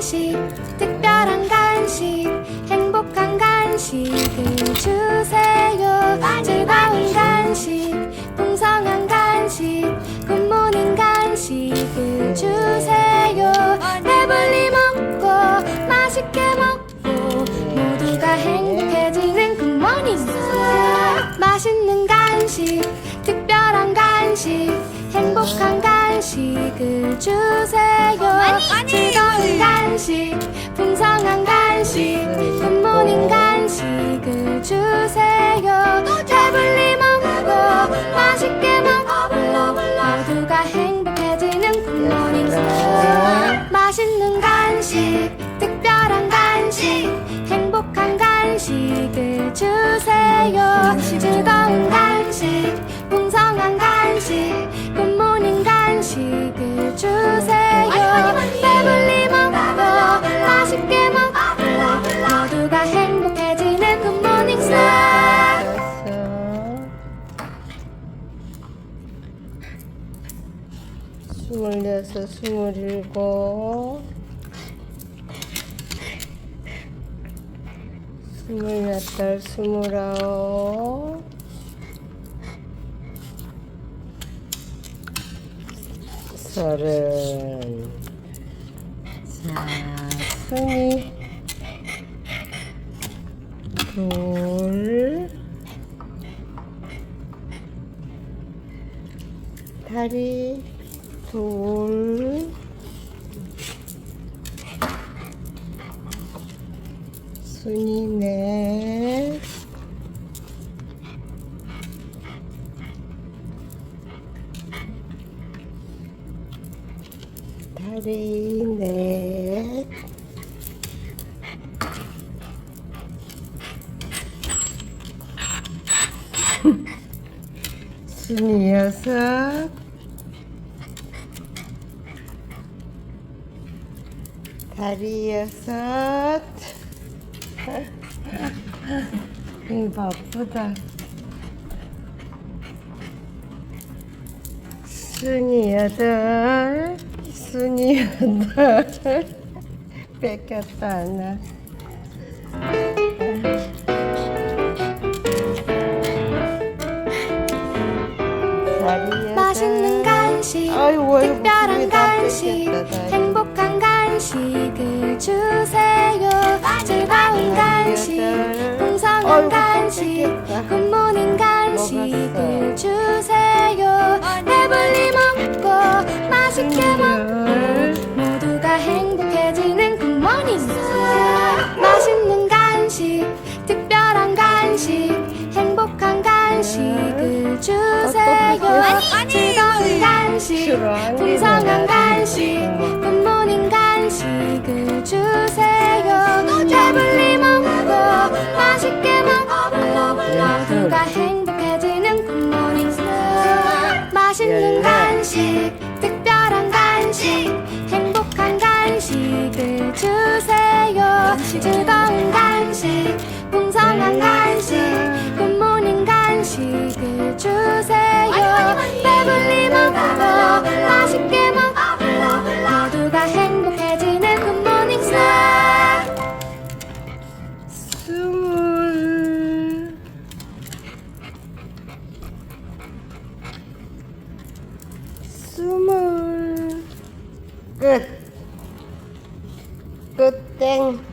간식 특별한 간식 행복한 간식을 주세요. 즐거운 간식 풍성한 간식 굿모닝 간식을 주세요. 배불리 먹고 맛있게 먹고 모두가 행복해지는 굿모닝. 맛있는 간식 특별한 간식 행복한 간식 간식을 주세요. 어, 즐거운 간식 풍성한 간식 굿모닝 간식을 주세요. 스물여섯, 스물일곱, 스물여덟, 스물아홉, 서른. 자, 순이. 둘, 다리 둘 순이 넷 다리 넷 순이 여섯 다리 여섯 이 바쁘다. 순이 여덟 순이 여덟. 뺏겼다 하나. 맛있는 간식 아이고, 특별한 간식 뺏겼다. 행복한 간식 굿모닝 맛있는 간식 특별한 간식 행복한 간식을 주세요. 즐거운 간식. 풍성한 간식 굿모닝 간식을 주세요 주세요 즐거운 간식 풍성한 간식 굿모닝 간식을 주세요. 배불리 먹고 맛있게 먹고 모두가 행복해지는 굿모닝 스낵 스물. 스물. 끝. 끝땡